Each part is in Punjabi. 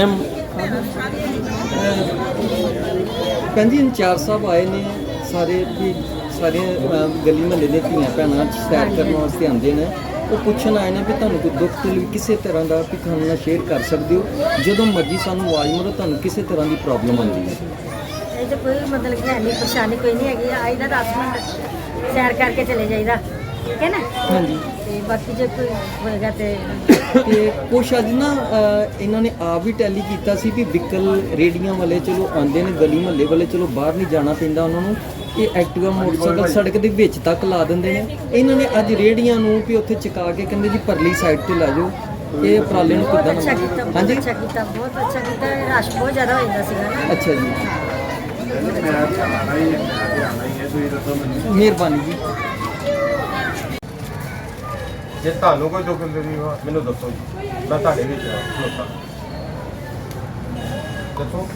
ਜਾਣੇ ਕਹਿੰਦੀ ਇੰਚਾਰਜ ਸਾਹਿਬ ਆਏ ਨੇ। ਸਾਰੇ ਵੀ ਸਾਰੇ ਗਲੀ ਮਹੱਲੇ ਦੇ ਧੀਆਂ ਭੈਣਾਂ ਸੈਰ ਕਰਨ ਵਾਸਤੇ ਆਉਂਦੇ ਨੇ। ਉਹ ਪੁੱਛਣ ਆਏ ਨੇ ਵੀ ਤੁਹਾਨੂੰ ਕੋਈ ਦੁੱਖ ਤਕਲੀਫ ਕਿਸੇ ਤਰ੍ਹਾਂ ਦਾ ਵੀ ਤੁਹਾਨੂੰ ਨਾਲ ਸ਼ੇਅਰ ਕਰ ਸਕਦੇ ਹੋ? ਜਦੋਂ ਮਰਜ਼ੀ ਸਾਨੂੰ ਆਵਾਜ਼ ਮਾਰੋ ਤੁਹਾਨੂੰ ਕਿਸੇ ਤਰ੍ਹਾਂ ਦੀ ਪ੍ਰੋਬਲਮ ਆਉਂਦੀ ਹੈ। ਇਹ ਤਾਂ ਕੋਈ ਮਤਲਬ ਕਿ ਹੈ ਨਹੀਂ ਪਰੇਸ਼ਾਨੀ ਕੋਈ ਨਹੀਂ ਹੈਗੀ। ਆਈਦਾ 10 ਮਿੰਟ ਸੈਰ ਕਰਕੇ ਚਲੇ ਜਾਈਦਾ। ਠੀਕ ਹੈ ਨਾ? ਹਾਂਜੀ। ਤੇ ਬਾਕੀ ਜੇ ਕੋਈ ਹੋਏਗਾ ਤੇ ਤੇ ਕੁਛ ਅੱਜ ਨਾ ਅਹ, ਇਹਨਾਂ ਨੇ ਆਪ ਵੀ ਟੈਲੀ ਕੀਤਾ ਸੀ ਵੀ ਵਿਕਲ ਰੇਡੀਆਂ ਵਾਲੇ ਚਲੋ ਆਉਂਦੇ ਨੇ ਗਲੀ ਮਹੱਲੇ ਵਾਲੇ ਚਲੋ ਬਾਹਰ ਨਹੀਂ ਜਾਣਾ ਪੈਂਦਾ ਉਹਨਾਂ ਨੂੰ। ਇਹ ਐਕਟਿਵਾ ਮੋਟਰਸਾਈਕਲ ਸੜਕ ਦੇ ਵਿੱਚ ਤੱਕ ਲਾ ਦਿੰਦੇ ਨੇ। ਇਹਨਾਂ ਨੇ ਅੱਜ ਰੇੜੀਆਂ ਨੂੰ ਵੀ ਉੱਥੇ ਚਕਾ ਕੇ ਕਹਿੰਦੇ ਜੀ ਪਰਲੀ ਸਾਈਡ ਤੇ ਲੈ ਜਾਓ। ਇਹ ਉਪਰਾਲੇ ਨੂੰ ਕਿੱਦਾਂ ਅੱਛਾ ਕੀਤਾ ਨਾ ਬਹੁਤ ਹਾਂਜੀ? ਅੱਛਾ ਕੀਤਾ ਬਹੁਤ ਅੱਛਾ ਕੀਤਾ। ਰਸ਼ ਬਹੁਤ ਜ਼ਿਆਦਾ ਹੋ ਜਾਂਦਾ ਸੀਗਾ ਨਾ। ਅੱਛਾ ਜੀ। ਮਿਹਰਬਾਨੀ ਜੀ। ਜੇ ਤੁਹਾਨੂੰ ਕੋਈ ਦੁੱਖ ਤਕਲੀਫ ਆ ਮੈਨੂੰ ਦੱਸੋ ਜੀ। ਮੈਂ ਤੁਹਾਡੇ ਵਿੱਚ ਹਾਂ ਖਲੋਤਾ ਦੱਸੋ।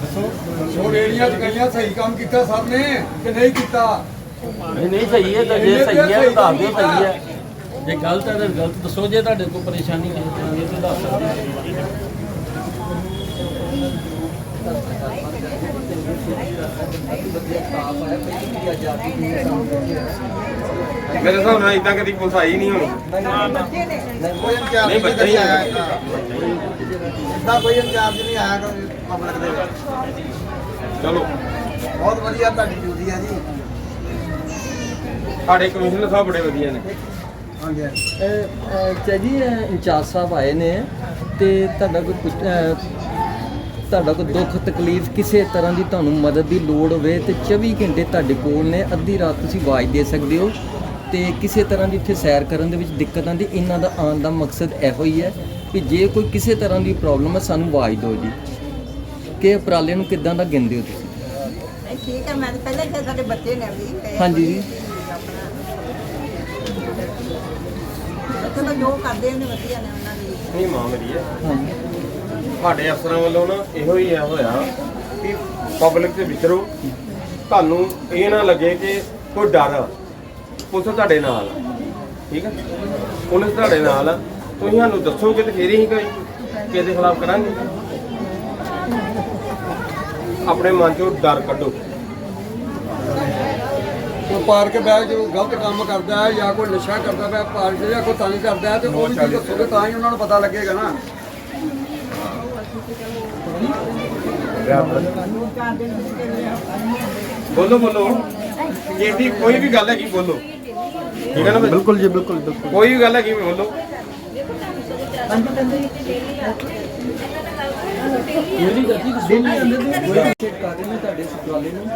ਦੱਸੋ। ਉਹ ਰੇੜੀਆਂ ਚ ਗਈਆਂ ਸਹੀ ਕੰਮ ਕੀਤਾ ਸਭ ਨੇ ਕਿ ਨਹੀਂ ਕੀਤਾ? ਨਹੀਂ ਨਹੀਂ ਸਹੀ ਹੈ ਤਾਂ ਜੇ ਸਹੀ ਹੈ ਤਾਂ ਦੱਸ ਦਿਓ ਸਹੀ ਹੈ। ਜੇ ਗਲਤ ਹੈ ਤਾਂ ਗਲਤ ਦੱਸੋ ਜੇ ਤੁਹਾਡੇ ਕੋਲ ਪਰੇਸ਼ਾਨੀ ਕਿਸੇ ਤਰ੍ਹਾਂ ਦੀ ਹੈ ਤਾਂ ਦੱਸ ਸਕਦੇ ਹੋ ਮੇਰੇ ਹਿਸਾਬ ਨਾਲ ਇਦਾਂ ਕਦੀ ਪੁਲਿਸ ਆਈ ਨਹੀਂ ਹੋਣੀ। ਨਹੀਂ, ਬੱਚਾ ਹੀ ਆਇਆ ਇਦਾਂ ਕੋਈ ਇੰਚਾਰਜ ਨਹੀਂ ਆਇਆ ਪਬਲਿਕ ਦੇ ਵਿੱਚ। ਚਲੋ। ਬਹੁਤ ਵਧੀਆ ਤੁਹਾਡੀ ਡਿਊਟੀ ਹੈ ਜੀ। ਸਾਡੇ ਕਮਿਸ਼ਨਰ ਸਾਹਿਬ ਬੜੇ ਵਧੀਆ ਨੇ। ਹਾਂਜੀ ਚਾਹ ਜੀ ਇੰਚਾਰਜ ਸਾਹਿਬ ਆਏ ਨੇ ਤੇ ਤੁਹਾਡਾ ਕੋਈ ਤੁਹਾਡਾ ਕੋਈ ਦੁੱਖ ਤਕਲੀਫ ਕਿਸੇ ਤਰ੍ਹਾਂ ਦੀ ਤੁਹਾਨੂੰ ਮਦਦ ਦੀ ਲੋੜ ਹੋਵੇ ਤੇ 24 ਘੰਟੇ ਤੁਹਾਡੇ ਕੋਲ ਨੇ ਅੱਧੀ ਰਾਤ ਤੁਸੀਂ ਆਵਾਜ਼ ਦੇ ਸਕਦੇ ਹੋ ਤੇ ਕਿਸੇ ਤਰ੍ਹਾਂ ਦੀ ਇੱਥੇ ਸੈਰ ਕਰਨ ਦੇ ਵਿੱਚ ਦਿੱਕਤ ਆਉਂਦੀ ਇਹਨਾਂ ਦਾ ਆਉਣ ਦਾ ਮਕਸਦ ਇਹੋ ਹੀ ਹੈ ਕਿ ਜੇ ਕੋਈ ਕਿਸੇ ਤਰ੍ਹਾਂ ਦੀ ਪ੍ਰੋਬਲਮ ਹੈ ਸਾਨੂੰ ਆਵਾਜ਼ ਦਿਓ ਜੀ। ਕਿ ਉਪਰਾਲੇ ਨੂੰ ਕਿੱਦਾਂ ਦਾ ਗਿਣਦੇ ਹੋ ਤੁਸੀਂ? ਨਹੀਂ, ਠੀਕ ਹੈ ਮੈਂ ਤਾਂ ਪਹਿਲਾਂ ਹੀ ਸਾਡੇ ਬੱਚੇ ਨੇ ਵੀ ਤੇ ਹਾਂਜੀ ਜੀ। ਚਲੋ ਜੋ ਕਰਦੇ ਨੇ ਵਧੀਆ ਨੇ ਉਹਨਾਂ ਦੀ। ਨਹੀਂ ਮਾਂ ਮੇਰੀ ਹੈ। ਹਾਂਜੀ। ਸਾਡੇ ਅਫਸਰਾਂ ਵੱਲੋਂ ਨਾ ਇਹੋ ਹੀ ਆ ਹੋਇਆ ਕਿ ਪਬਲਿਕ ਦੇ ਵਿਚਰੋ ਤੁਹਾਨੂੰ ਇਹ ਨਾ ਲੱਗੇ ਕਿ ਕੋਈ ਡਰ ਆ। ਪੁਲਿਸ ਤੁਹਾਡੇ ਨਾਲ ਆ। ਠੀਕ ਹੈ ਪੁਲਿਸ ਤੁਹਾਡੇ ਨਾਲ ਆ। ਤੁਸੀਂ ਸਾਨੂੰ ਦੱਸੋਗੇ ਤੇ ਫੇਰ ਹੀ ਕੋਈ ਕਿਹਦੇ ਖਿਲਾਫ ਕਰਾਂਗੇ। ਆਪਣੇ ਮਨ ਚੋਂ ਡਰ ਕੱਢੋ। ਕੋਈ ਪਾਰਕ ਬੈਗ ਜੋ ਗਲਤ ਕੰਮ ਕਰਦਾ ਹੈ ਜਾਂ ਕੋਈ ਨਸ਼ਾ ਕਰਦਾ ਹੈ ਪਾਰਕ ਜਾਂ ਕੋਈ ਤੰਗ ਕਰਦਾ ਹੈ ਤੇ ਉਹ ਵੀ ਦੱਸੋਗੇ ਤਾਂ ਹੀ ਉਹਨਾਂ ਨੂੰ ਪਤਾ ਲੱਗੇਗਾ ਨਾ। ਬੋਲੋ ਬੋਲੋ। ਜਿਹੜੀ ਕੋਈ ਵੀ ਗੱਲ ਹੈਗੀ ਬੋਲੋ। ਠੀਕ ਹੈ ਨਾ ਬਿਲਕੁਲ ਜੀ ਬਿਲਕੁਲ ਬਿਲਕੁਲ। ਕੋਈ ਵੀ ਗੱਲ ਹੈਗੀ ਬੋਲੋ।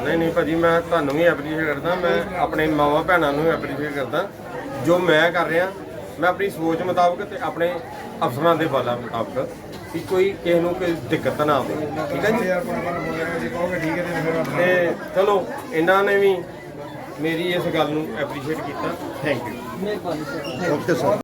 ਨਹੀਂ ਨਹੀਂ ਭਾਜੀ ਮੈਂ ਤੁਹਾਨੂੰ ਵੀ ਐਪਰੀਸ਼ੀਏਟ ਕਰਦਾ। ਮੈਂ ਆਪਣੇ ਮਾਵਾ ਭੈਣਾਂ ਨੂੰ ਐਪਰੀਸ਼ੀਏਟ ਕਰਦਾ। ਜੋ ਮੈਂ ਕਰ ਰਿਹਾ ਮੈਂ ਆਪਣੀ ਸੋਚ ਮੁਤਾਬਕ ਤੇ ਆਪਣੇ ਅਫਸਰਾਂ ਦੇ ਬਾਲਾ ਮੁਤਾਬਕ। ਕਿ ਕੋਈ ਕਿਸੇ ਨੂੰ ਕੋਈ ਦਿੱਕਤ ਨਾ ਆਵੇ। ਠੀਕ ਹੈ ਜੀ? ਤੇ ਚਲੋ ਇਹਨਾਂ ਨੇ ਵੀ ਮੇਰੀ ਇਸ ਗੱਲ ਨੂੰ ਐਪਰੀਸ਼ੀਏਟ ਕੀਤਾ। ਥੈਂਕ ਯੂ ਮਿਹਰਬਾਨੀ ਸਰ। Okay sir